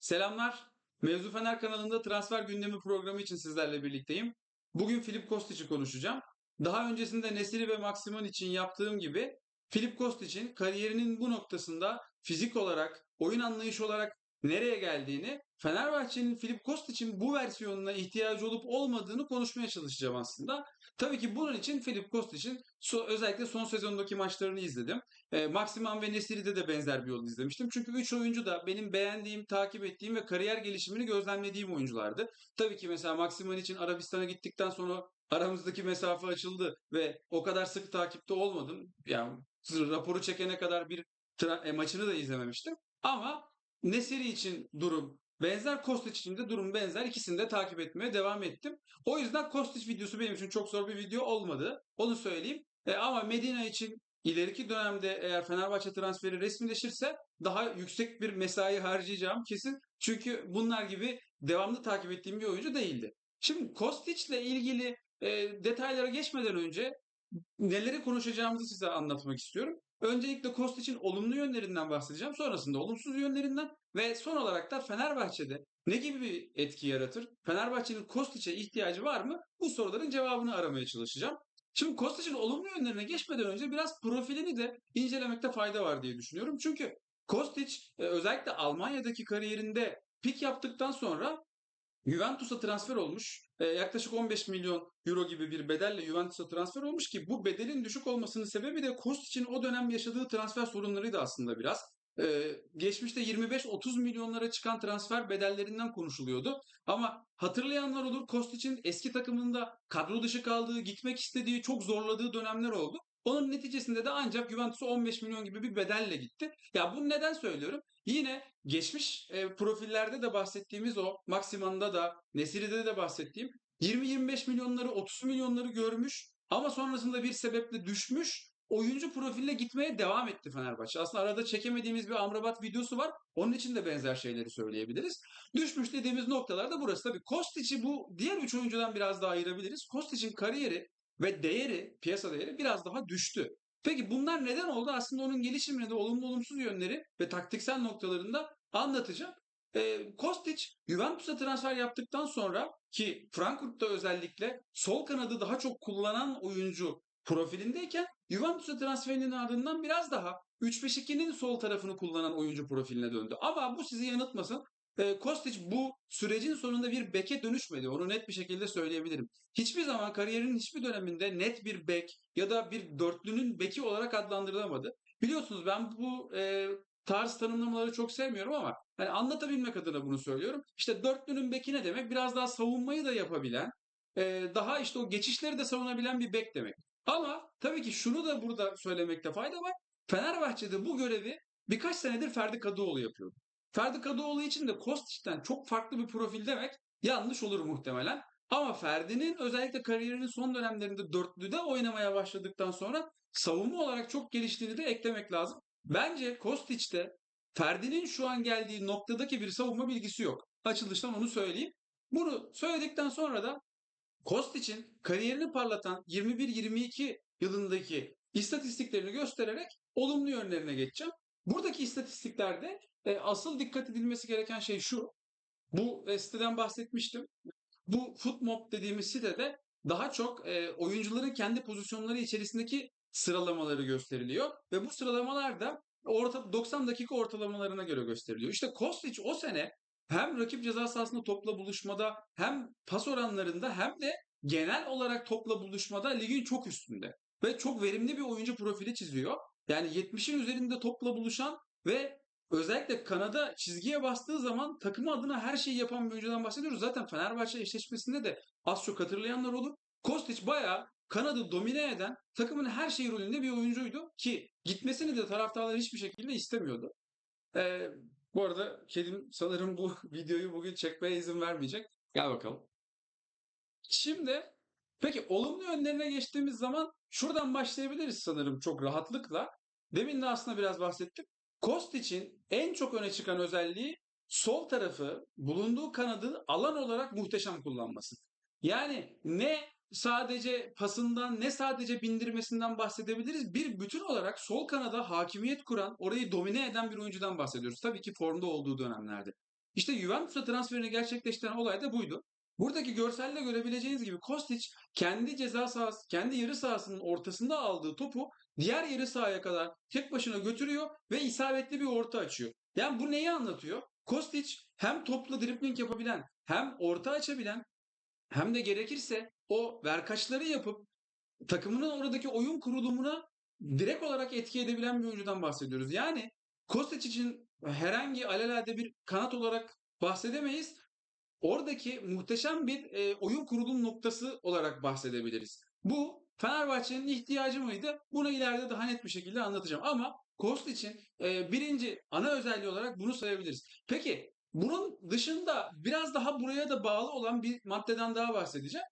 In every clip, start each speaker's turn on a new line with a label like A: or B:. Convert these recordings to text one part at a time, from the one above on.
A: Selamlar. Mevzu Fener kanalında transfer gündemi programı için sizlerle birlikteyim. Bugün Filip Kostic'i konuşacağım. Daha öncesinde Nesiri ve Maximan için yaptığım gibi Filip Kostic'in kariyerinin bu noktasında fizik olarak, oyun anlayışı olarak nereye geldiğini, Fenerbahçe'nin Filip Kostic'in bu versiyonuna ihtiyacı olup olmadığını konuşmaya çalışacağım aslında. Tabii ki bunun için Filip Kostic'in so- özellikle son sezondaki maçlarını izledim. E, Maximan ve Nesiri'de de benzer bir yol izlemiştim. Çünkü 3 oyuncu da benim beğendiğim, takip ettiğim ve kariyer gelişimini gözlemlediğim oyunculardı. Tabii ki mesela Maximan için Arabistan'a gittikten sonra aramızdaki mesafe açıldı ve o kadar sık takipte olmadım. Yani raporu çekene kadar bir tra- e, maçını da izlememiştim. Ama Nesiri için durum benzer, Kostić için de durum benzer. İkisini de takip etmeye devam ettim. O yüzden Kostić videosu benim için çok zor bir video olmadı. Onu söyleyeyim. E, ama Medina için ileriki dönemde eğer Fenerbahçe transferi resmileşirse daha yüksek bir mesai harcayacağım kesin. Çünkü bunlar gibi devamlı takip ettiğim bir oyuncu değildi. Şimdi Kostić ile ilgili e, detaylara geçmeden önce neleri konuşacağımızı size anlatmak istiyorum. Öncelikle Kostic'in olumlu yönlerinden bahsedeceğim. Sonrasında olumsuz yönlerinden ve son olarak da Fenerbahçe'de ne gibi bir etki yaratır? Fenerbahçe'nin Kostic'e ihtiyacı var mı? Bu soruların cevabını aramaya çalışacağım. Şimdi Kostic'in olumlu yönlerine geçmeden önce biraz profilini de incelemekte fayda var diye düşünüyorum. Çünkü Kostic e, özellikle Almanya'daki kariyerinde pik yaptıktan sonra Juventus'a transfer olmuş. E, yaklaşık 15 milyon euro gibi bir bedelle Juventus'a transfer olmuş ki bu bedelin düşük olmasının sebebi de Kostic'in o dönem yaşadığı transfer sorunlarıydı aslında biraz. E, geçmişte 25-30 milyonlara çıkan transfer bedellerinden konuşuluyordu. Ama hatırlayanlar olur Kostic'in eski takımında kadro dışı kaldığı, gitmek istediği, çok zorladığı dönemler oldu. Onun neticesinde de ancak Juventus'a 15 milyon gibi bir bedelle gitti. Ya bunu neden söylüyorum? Yine geçmiş e, profillerde de bahsettiğimiz o Maximan'da da Nesiri'de de bahsettiğim 20-25 milyonları 30 milyonları görmüş ama sonrasında bir sebeple düşmüş oyuncu profiline gitmeye devam etti Fenerbahçe. Aslında arada çekemediğimiz bir Amrabat videosu var. Onun için de benzer şeyleri söyleyebiliriz. Düşmüş dediğimiz noktalarda burası. Tabii Kostic'i bu diğer üç oyuncudan biraz daha ayırabiliriz. Kostic'in kariyeri ve değeri, piyasa değeri biraz daha düştü. Peki bunlar neden oldu? Aslında onun gelişimine de olumlu olumsuz yönleri ve taktiksel noktalarında anlatacağım. E, Kostic Juventus'a transfer yaptıktan sonra ki Frankfurt'ta özellikle sol kanadı daha çok kullanan oyuncu profilindeyken Juventus'a transferinin ardından biraz daha 3-5-2'nin sol tarafını kullanan oyuncu profiline döndü. Ama bu sizi yanıltmasın. E, Kostic bu sürecin sonunda bir beke dönüşmedi. Onu net bir şekilde söyleyebilirim. Hiçbir zaman kariyerinin hiçbir döneminde net bir bek ya da bir dörtlünün beki olarak adlandırılamadı. Biliyorsunuz ben bu e, tarz tanımlamaları çok sevmiyorum ama hani anlatabilmek adına bunu söylüyorum. İşte dörtlünün beki ne demek? Biraz daha savunmayı da yapabilen, e, daha işte o geçişleri de savunabilen bir bek demek. Ama tabii ki şunu da burada söylemekte fayda var. Fenerbahçe'de bu görevi birkaç senedir Ferdi Kadıoğlu yapıyordu. Ferdi Kadıoğlu için de Kostic'ten çok farklı bir profil demek yanlış olur muhtemelen. Ama Ferdi'nin özellikle kariyerinin son dönemlerinde dörtlüde oynamaya başladıktan sonra savunma olarak çok geliştiğini de eklemek lazım. Bence Kostic'te Ferdi'nin şu an geldiği noktadaki bir savunma bilgisi yok. Açılıştan onu söyleyeyim. Bunu söyledikten sonra da Kostic'in kariyerini parlatan 21-22 yılındaki istatistiklerini göstererek olumlu yönlerine geçeceğim. Buradaki istatistiklerde e, asıl dikkat edilmesi gereken şey şu. Bu e, siteden bahsetmiştim. Bu Footmob dediğimiz sitede daha çok e, oyuncuların kendi pozisyonları içerisindeki sıralamaları gösteriliyor. Ve bu sıralamalar da orta, 90 dakika ortalamalarına göre gösteriliyor. İşte Kostic o sene hem rakip ceza sahasında topla buluşmada hem pas oranlarında hem de genel olarak topla buluşmada ligin çok üstünde. Ve çok verimli bir oyuncu profili çiziyor. Yani 70'in üzerinde topla buluşan ve özellikle Kanada çizgiye bastığı zaman takımı adına her şeyi yapan bir oyuncudan bahsediyoruz. Zaten Fenerbahçe eşleşmesinde de az çok hatırlayanlar olur. Kostic bayağı Kanada domine eden takımın her şeyi rolünde bir oyuncuydu ki gitmesini de taraftarlar hiçbir şekilde istemiyordu. Ee, bu arada kedim sanırım bu videoyu bugün çekmeye izin vermeyecek. Gel bakalım. Şimdi peki olumlu yönlerine geçtiğimiz zaman şuradan başlayabiliriz sanırım çok rahatlıkla. Demin de aslında biraz bahsettim. Kostic'in en çok öne çıkan özelliği sol tarafı bulunduğu kanadı alan olarak muhteşem kullanması. Yani ne sadece pasından ne sadece bindirmesinden bahsedebiliriz. Bir bütün olarak sol kanada hakimiyet kuran, orayı domine eden bir oyuncudan bahsediyoruz. Tabii ki formda olduğu dönemlerde. İşte Juventus'a transferini gerçekleştiren olay da buydu. Buradaki görselde görebileceğiniz gibi Kostic kendi ceza sahası, kendi yarı sahasının ortasında aldığı topu diğer yarı sahaya kadar tek başına götürüyor ve isabetli bir orta açıyor. Yani bu neyi anlatıyor? Kostic hem topla dribling yapabilen, hem orta açabilen, hem de gerekirse o verkaçları yapıp takımının oradaki oyun kurulumuna direkt olarak etki edebilen bir oyuncudan bahsediyoruz. Yani Kostic için herhangi alelade bir kanat olarak bahsedemeyiz. Oradaki muhteşem bir e, oyun kurulum noktası olarak bahsedebiliriz. Bu Fenerbahçe'nin ihtiyacı mıydı? Bunu ileride daha net bir şekilde anlatacağım. Ama Kostic'in e, birinci ana özelliği olarak bunu sayabiliriz. Peki bunun dışında biraz daha buraya da bağlı olan bir maddeden daha bahsedeceğim.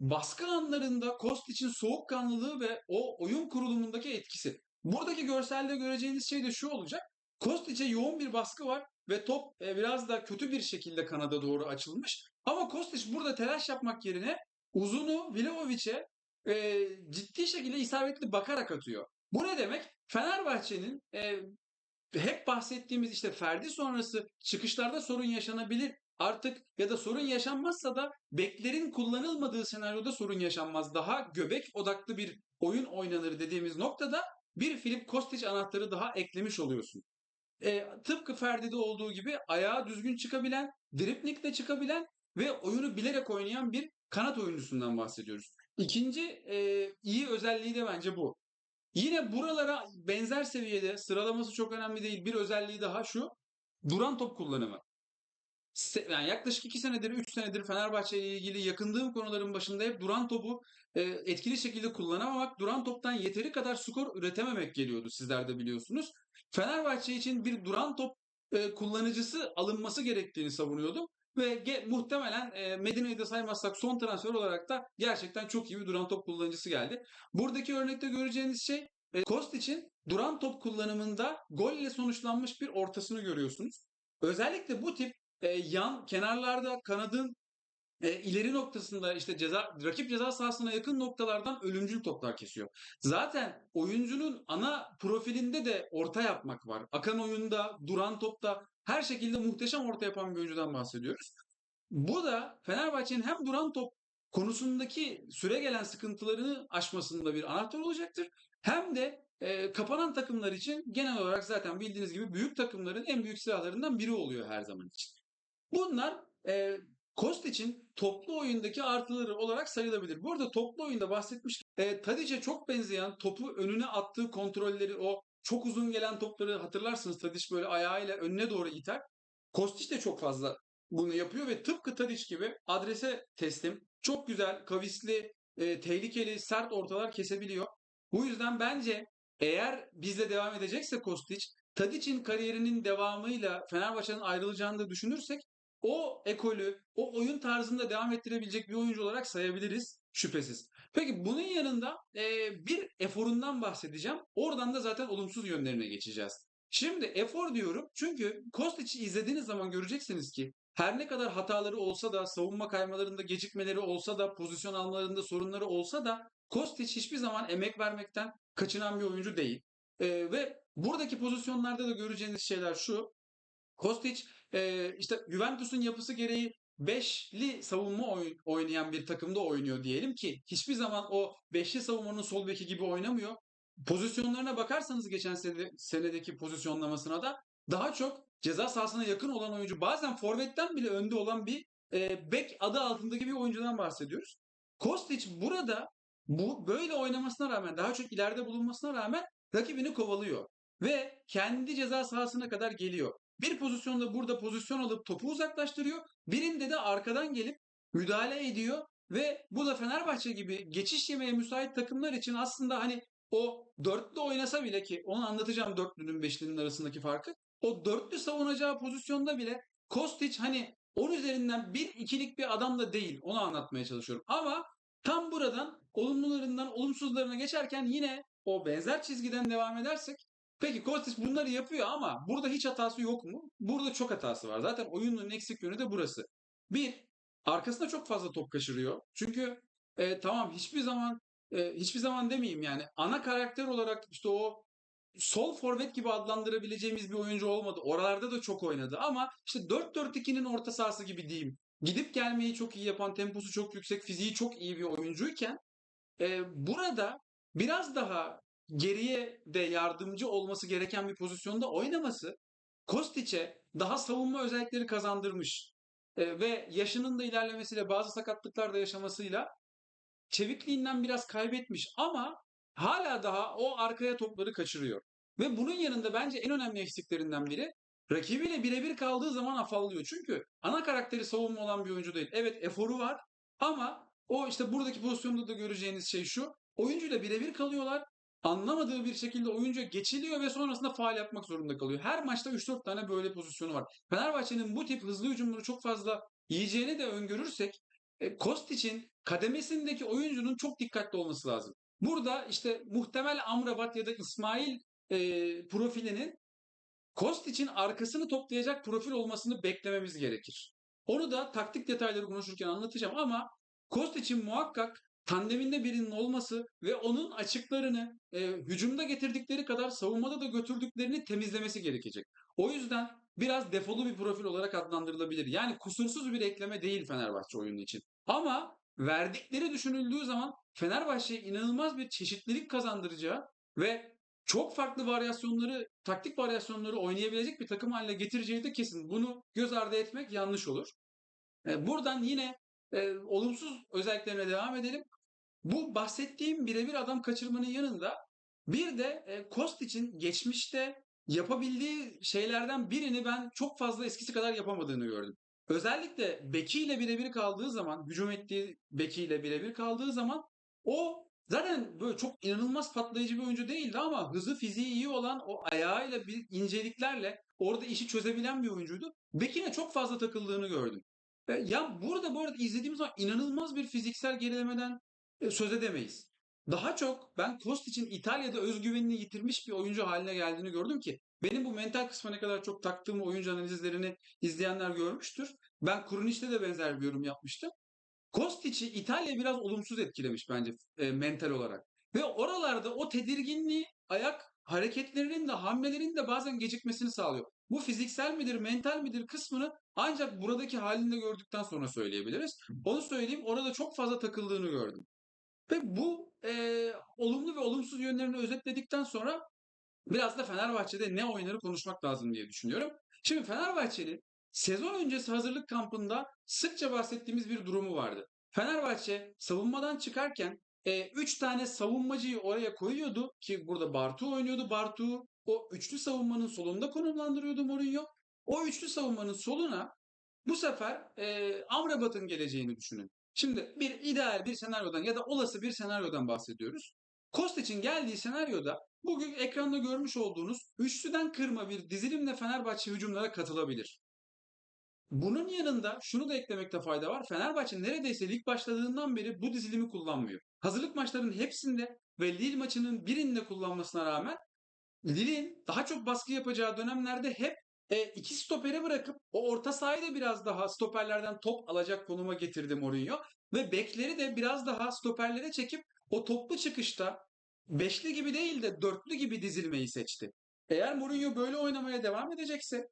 A: Baskı anlarında Kostic'in soğukkanlılığı ve o oyun kurulumundaki etkisi. Buradaki görselde göreceğiniz şey de şu olacak. Kostic'e yoğun bir baskı var ve top e, biraz da kötü bir şekilde kanada doğru açılmış. Ama Kostic burada telaş yapmak yerine uzunu Vlahovic'e e, ciddi şekilde isabetli bakarak atıyor. Bu ne demek? Fenerbahçe'nin e, hep bahsettiğimiz işte Ferdi sonrası çıkışlarda sorun yaşanabilir artık ya da sorun yaşanmazsa da beklerin kullanılmadığı senaryoda sorun yaşanmaz. Daha göbek odaklı bir oyun oynanır dediğimiz noktada bir Filip Kostic anahtarı daha eklemiş oluyorsun. E, tıpkı Ferdi'de olduğu gibi ayağa düzgün çıkabilen, driplikle çıkabilen ve oyunu bilerek oynayan bir kanat oyuncusundan bahsediyoruz. İkinci e, iyi özelliği de bence bu. Yine buralara benzer seviyede sıralaması çok önemli değil. Bir özelliği daha şu. Duran top kullanımı. Yani yaklaşık 2 senedir, 3 senedir Fenerbahçe ile ilgili yakındığım konuların başında hep duran topu e, etkili şekilde kullanamamak, duran toptan yeteri kadar skor üretememek geliyordu sizler de biliyorsunuz. Fenerbahçe için bir duran top e, kullanıcısı alınması gerektiğini savunuyordum. Ve ge- muhtemelen e, Medine'yi de saymazsak son transfer olarak da gerçekten çok iyi bir duran top kullanıcısı geldi. Buradaki örnekte göreceğiniz şey e, Kost için duran top kullanımında gol ile sonuçlanmış bir ortasını görüyorsunuz. Özellikle bu tip e, yan kenarlarda kanadın e, ileri noktasında işte ceza rakip ceza sahasına yakın noktalardan ölümcül toplar kesiyor. Zaten oyuncunun ana profilinde de orta yapmak var. Akan oyunda, duran topta her şekilde muhteşem orta yapan bir oyuncudan bahsediyoruz. Bu da Fenerbahçe'nin hem duran top konusundaki süre gelen sıkıntılarını aşmasında bir anahtar olacaktır. Hem de e, kapanan takımlar için genel olarak zaten bildiğiniz gibi büyük takımların en büyük silahlarından biri oluyor her zaman için. Bunlar e, Kost için toplu oyundaki artıları olarak sayılabilir. Bu arada toplu oyunda bahsetmiş. E, Tadic'e çok benzeyen topu önüne attığı kontrolleri o çok uzun gelen topları hatırlarsınız. Tadic böyle ayağıyla önüne doğru iter. Kostić de çok fazla bunu yapıyor ve tıpkı Tadic gibi adrese teslim, çok güzel, kavisli, e, tehlikeli, sert ortalar kesebiliyor. Bu yüzden bence eğer bizle devam edecekse Kostić, Tadic'in kariyerinin devamıyla Fenerbahçe'nin ayrılacağını da düşünürsek o ekolü, o oyun tarzında devam ettirebilecek bir oyuncu olarak sayabiliriz şüphesiz. Peki bunun yanında e, bir eforundan bahsedeceğim. Oradan da zaten olumsuz yönlerine geçeceğiz. Şimdi efor diyorum çünkü Kostic'i izlediğiniz zaman göreceksiniz ki her ne kadar hataları olsa da, savunma kaymalarında gecikmeleri olsa da, pozisyon almalarında sorunları olsa da Kostic hiçbir zaman emek vermekten kaçınan bir oyuncu değil. E, ve buradaki pozisyonlarda da göreceğiniz şeyler şu. Kostic e, işte Juventus'un yapısı gereği beşli savunma oy- oynayan bir takımda oynuyor diyelim ki hiçbir zaman o beşli savunmanın sol beki gibi oynamıyor. Pozisyonlarına bakarsanız geçen sene, senedeki pozisyonlamasına da daha çok ceza sahasına yakın olan oyuncu bazen forvetten bile önde olan bir e, bek adı altındaki bir oyuncudan bahsediyoruz. Kostic burada bu böyle oynamasına rağmen daha çok ileride bulunmasına rağmen rakibini kovalıyor ve kendi ceza sahasına kadar geliyor. Bir pozisyonda burada pozisyon alıp topu uzaklaştırıyor. Birinde de arkadan gelip müdahale ediyor ve bu da Fenerbahçe gibi geçiş yemeye müsait takımlar için aslında hani o dörtlü oynasa bile ki onu anlatacağım dörtlünün beşlinin arasındaki farkı. O dörtlü savunacağı pozisyonda bile Kostic hani 10 üzerinden bir ikilik bir adam da değil. Onu anlatmaya çalışıyorum. Ama tam buradan olumlularından olumsuzlarına geçerken yine o benzer çizgiden devam edersek Peki Kostic bunları yapıyor ama burada hiç hatası yok mu? Burada çok hatası var. Zaten oyunun eksik yönü de burası. Bir, arkasında çok fazla top kaçırıyor. Çünkü e, tamam hiçbir zaman e, hiçbir zaman demeyeyim yani ana karakter olarak işte o sol forvet gibi adlandırabileceğimiz bir oyuncu olmadı. Oralarda da çok oynadı ama işte 4-4-2'nin orta sahası gibi diyeyim. Gidip gelmeyi çok iyi yapan, temposu çok yüksek, fiziği çok iyi bir oyuncuyken e, burada biraz daha geriye de yardımcı olması gereken bir pozisyonda oynaması Kostic'e daha savunma özellikleri kazandırmış. E, ve yaşının da ilerlemesiyle bazı sakatlıklar da yaşamasıyla çevikliğinden biraz kaybetmiş ama hala daha o arkaya topları kaçırıyor. Ve bunun yanında bence en önemli eksiklerinden biri rakibiyle birebir kaldığı zaman afallıyor. Çünkü ana karakteri savunma olan bir oyuncu değil. Evet eforu var ama o işte buradaki pozisyonda da göreceğiniz şey şu. Oyuncuyla birebir kalıyorlar. Anlamadığı bir şekilde oyuncu geçiliyor ve sonrasında faal yapmak zorunda kalıyor. Her maçta 3-4 tane böyle pozisyonu var. Fenerbahçe'nin bu tip hızlı hücumları çok fazla yiyeceğini de öngörürsek e, Kostic'in kademesindeki oyuncunun çok dikkatli olması lazım. Burada işte muhtemel Amrabat ya da İsmail e, profilinin Kostic'in arkasını toplayacak profil olmasını beklememiz gerekir. Onu da taktik detayları konuşurken anlatacağım ama Kostic'in muhakkak tandeminde birinin olması ve onun açıklarını e, hücumda getirdikleri kadar savunmada da götürdüklerini temizlemesi gerekecek. O yüzden biraz defolu bir profil olarak adlandırılabilir. Yani kusursuz bir ekleme değil Fenerbahçe oyunu için. Ama verdikleri düşünüldüğü zaman Fenerbahçe'ye inanılmaz bir çeşitlilik kazandıracağı ve çok farklı varyasyonları, taktik varyasyonları oynayabilecek bir takım haline getireceği de kesin. Bunu göz ardı etmek yanlış olur. E, buradan yine e, olumsuz özelliklerine devam edelim. Bu bahsettiğim birebir adam kaçırmanın yanında bir de e, Kost için geçmişte yapabildiği şeylerden birini ben çok fazla eskisi kadar yapamadığını gördüm. Özellikle Beki ile birebir kaldığı zaman, hücum ettiği Beki ile birebir kaldığı zaman o zaten böyle çok inanılmaz patlayıcı bir oyuncu değildi ama hızı fiziği iyi olan o ayağıyla bir inceliklerle orada işi çözebilen bir oyuncuydu. Beki'ne çok fazla takıldığını gördüm. Ya burada bu arada izlediğimiz zaman inanılmaz bir fiziksel gerilemeden e, söz edemeyiz. Daha çok ben Kostic'in İtalya'da özgüvenini yitirmiş bir oyuncu haline geldiğini gördüm ki benim bu mental kısma ne kadar çok taktığım oyuncu analizlerini izleyenler görmüştür. Ben Kuruniç'te de benzer bir yorum yapmıştım. Kostic'i İtalya biraz olumsuz etkilemiş bence e, mental olarak. Ve oralarda o tedirginliği ayak hareketlerinin de hamlelerinin de bazen gecikmesini sağlıyor. Bu fiziksel midir, mental midir kısmını ancak buradaki halinde gördükten sonra söyleyebiliriz. Onu söyleyeyim orada çok fazla takıldığını gördüm. Ve bu e, olumlu ve olumsuz yönlerini özetledikten sonra biraz da Fenerbahçe'de ne oynarı konuşmak lazım diye düşünüyorum. Şimdi Fenerbahçe'nin sezon öncesi hazırlık kampında sıkça bahsettiğimiz bir durumu vardı. Fenerbahçe savunmadan çıkarken 3 e, tane savunmacıyı oraya koyuyordu ki burada Bartu oynuyordu. Bartu o üçlü savunmanın solunda konumlandırıyordu Mourinho. O üçlü savunmanın soluna bu sefer e, Amrabat'ın geleceğini düşünün. Şimdi bir ideal bir senaryodan ya da olası bir senaryodan bahsediyoruz. Kostic'in geldiği senaryoda bugün ekranda görmüş olduğunuz üçlüden kırma bir dizilimle Fenerbahçe hücumlara katılabilir. Bunun yanında şunu da eklemekte fayda var. Fenerbahçe neredeyse lig başladığından beri bu dizilimi kullanmıyor. Hazırlık maçlarının hepsinde ve Lille maçının birinde kullanmasına rağmen Lille'in daha çok baskı yapacağı dönemlerde hep e, iki stoperi bırakıp o orta sahayı da biraz daha stoperlerden top alacak konuma getirdi Mourinho. Ve bekleri de biraz daha stoperlere çekip o toplu çıkışta beşli gibi değil de dörtlü gibi dizilmeyi seçti. Eğer Mourinho böyle oynamaya devam edecekse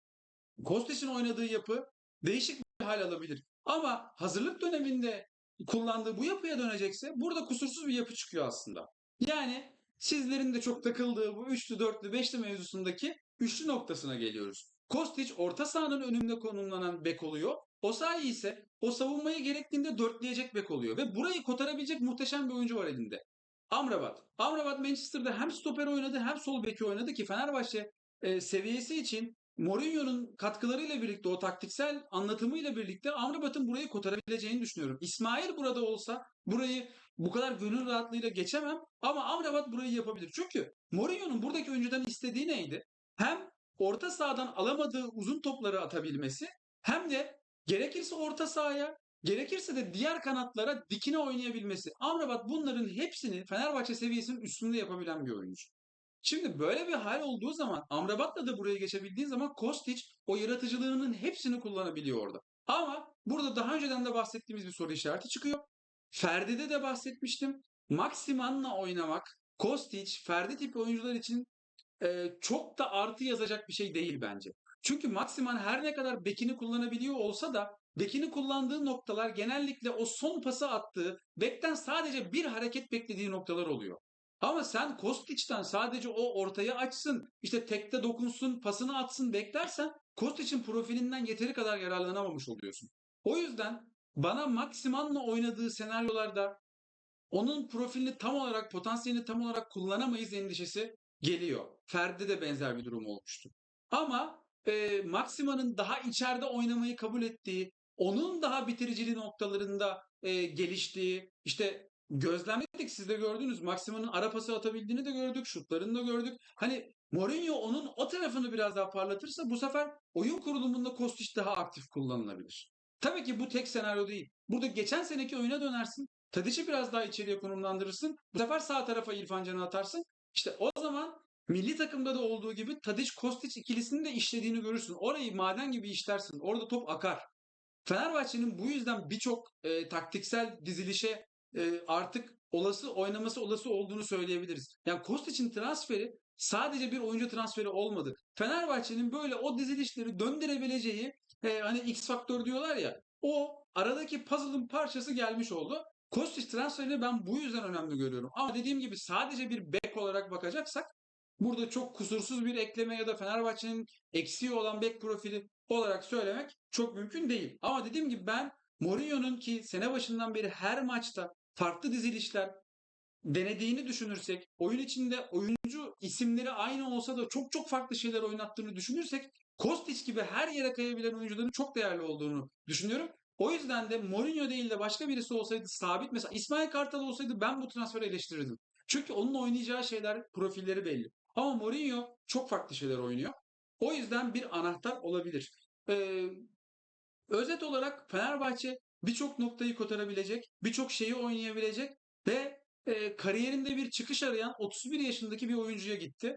A: Kostic'in oynadığı yapı değişik bir hal alabilir. Ama hazırlık döneminde kullandığı bu yapıya dönecekse burada kusursuz bir yapı çıkıyor aslında. Yani sizlerin de çok takıldığı bu üçlü, dörtlü, beşli mevzusundaki üçlü noktasına geliyoruz. Kostic orta sahanın önünde konumlanan bek oluyor. Osayi ise o savunmayı gerektiğinde dörtleyecek bek oluyor. Ve burayı kotarabilecek muhteşem bir oyuncu var elinde. Amrabat. Amrabat Manchester'da hem stoper oynadı hem sol beki oynadı ki Fenerbahçe e, seviyesi için Mourinho'nun katkılarıyla birlikte o taktiksel anlatımıyla birlikte Amrabat'ın burayı kotarabileceğini düşünüyorum. İsmail burada olsa burayı bu kadar gönül rahatlığıyla geçemem ama Amrabat burayı yapabilir. Çünkü Mourinho'nun buradaki oyuncudan istediği neydi? Hem orta sahadan alamadığı uzun topları atabilmesi hem de gerekirse orta sahaya gerekirse de diğer kanatlara dikine oynayabilmesi. Amrabat bunların hepsini Fenerbahçe seviyesinin üstünde yapabilen bir oyuncu. Şimdi böyle bir hal olduğu zaman Amrabat'la da buraya geçebildiğin zaman Kostic o yaratıcılığının hepsini kullanabiliyor orada. Ama burada daha önceden de bahsettiğimiz bir soru işareti çıkıyor. Ferdi'de de bahsetmiştim. Maximan'la oynamak Kostic, Ferdi tipi oyuncular için e, çok da artı yazacak bir şey değil bence. Çünkü Maximan her ne kadar bekini kullanabiliyor olsa da bekini kullandığı noktalar genellikle o son pası attığı, bekten sadece bir hareket beklediği noktalar oluyor. Ama sen Kostic'ten sadece o ortayı açsın, işte tekte dokunsun, pasını atsın beklersen Kostic'in profilinden yeteri kadar yararlanamamış oluyorsun. O yüzden bana Maximan'la oynadığı senaryolarda onun profilini tam olarak, potansiyelini tam olarak kullanamayız endişesi geliyor. Ferdi de benzer bir durum olmuştu. Ama e, Maxima'nın daha içeride oynamayı kabul ettiği, onun daha bitiricili noktalarında e, geliştiği, işte gözlemledik siz de gördünüz. Maxima'nın ara pası atabildiğini de gördük, şutlarını da gördük. Hani Mourinho onun o tarafını biraz daha parlatırsa bu sefer oyun kurulumunda Kostić daha aktif kullanılabilir. Tabii ki bu tek senaryo değil. Burada geçen seneki oyuna dönersin. Tadic'i biraz daha içeriye konumlandırırsın. Bu sefer sağ tarafa İrfan Can'ı atarsın. İşte o zaman milli takımda da olduğu gibi Tadic-Kostić ikilisini de işlediğini görürsün. Orayı maden gibi işlersin. Orada top akar. Fenerbahçe'nin bu yüzden birçok e, taktiksel dizilişe e, artık olası oynaması olası olduğunu söyleyebiliriz. Yani Kostic'in transferi sadece bir oyuncu transferi olmadı. Fenerbahçe'nin böyle o dizilişleri döndürebileceği e, hani X faktör diyorlar ya o aradaki puzzle'ın parçası gelmiş oldu. Kostic transferini ben bu yüzden önemli görüyorum. Ama dediğim gibi sadece bir bek olarak bakacaksak burada çok kusursuz bir ekleme ya da Fenerbahçe'nin eksiği olan bek profili olarak söylemek çok mümkün değil. Ama dediğim gibi ben Mourinho'nun ki sene başından beri her maçta farklı dizilişler denediğini düşünürsek, oyun içinde oyuncu isimleri aynı olsa da çok çok farklı şeyler oynattığını düşünürsek Kostic gibi her yere kayabilen oyuncuların çok değerli olduğunu düşünüyorum. O yüzden de Mourinho değil de başka birisi olsaydı sabit mesela İsmail Kartal olsaydı ben bu transferi eleştirirdim. Çünkü onun oynayacağı şeyler profilleri belli. Ama Mourinho çok farklı şeyler oynuyor. O yüzden bir anahtar olabilir. Ee, özet olarak Fenerbahçe birçok noktayı kotarabilecek, birçok şeyi oynayabilecek ve e, kariyerinde bir çıkış arayan 31 yaşındaki bir oyuncuya gitti.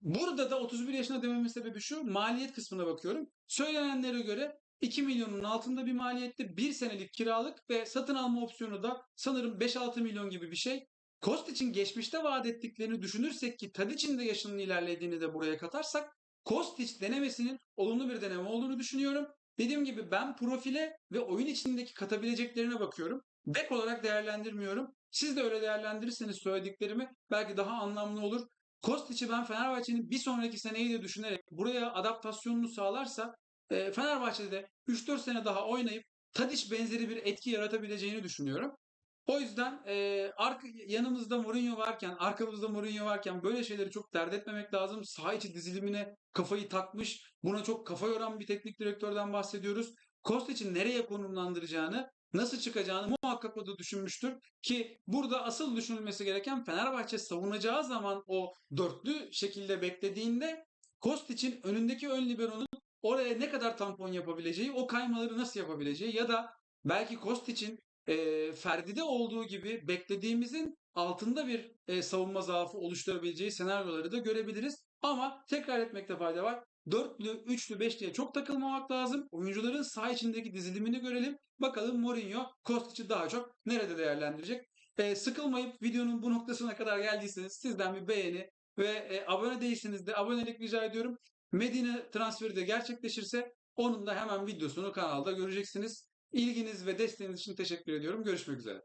A: Burada da 31 yaşında dememin sebebi şu, maliyet kısmına bakıyorum. Söylenenlere göre 2 milyonun altında bir maliyette 1 senelik kiralık ve satın alma opsiyonu da sanırım 5-6 milyon gibi bir şey. Kost için geçmişte vaat ettiklerini düşünürsek ki Tadic'in de yaşının ilerlediğini de buraya katarsak Kostić denemesinin olumlu bir deneme olduğunu düşünüyorum. Dediğim gibi ben profile ve oyun içindeki katabileceklerine bakıyorum. Bek olarak değerlendirmiyorum. Siz de öyle değerlendirirseniz söylediklerimi belki daha anlamlı olur. Kostic'i ben Fenerbahçe'nin bir sonraki seneyi de düşünerek buraya adaptasyonunu sağlarsa e, Fenerbahçe'de 3-4 sene daha oynayıp Tadic benzeri bir etki yaratabileceğini düşünüyorum. O yüzden e, arka, yanımızda Mourinho varken, arkamızda Mourinho varken böyle şeyleri çok dert etmemek lazım. Saha içi dizilimine kafayı takmış, buna çok kafa yoran bir teknik direktörden bahsediyoruz. Kostic'i nereye konumlandıracağını, nasıl çıkacağını muhakkak o da düşünmüştür. Ki burada asıl düşünülmesi gereken Fenerbahçe savunacağı zaman o dörtlü şekilde beklediğinde Kostic'in önündeki ön liberonun oraya ne kadar tampon yapabileceği, o kaymaları nasıl yapabileceği ya da belki Kostic'in e, Ferdi'de olduğu gibi beklediğimizin altında bir e, savunma zaafı oluşturabileceği senaryoları da görebiliriz. Ama tekrar etmekte fayda var. Dörtlü, üçlü, beşliye çok takılmamak lazım. Oyuncuların saha içindeki dizilimini görelim. Bakalım Mourinho Kostic'i daha çok nerede değerlendirecek? E, sıkılmayıp videonun bu noktasına kadar geldiyseniz sizden bir beğeni ve e, abone değilseniz de abonelik rica ediyorum. Medine transferi de gerçekleşirse onun da hemen videosunu kanalda göreceksiniz. İlginiz ve desteğiniz için teşekkür ediyorum. Görüşmek üzere.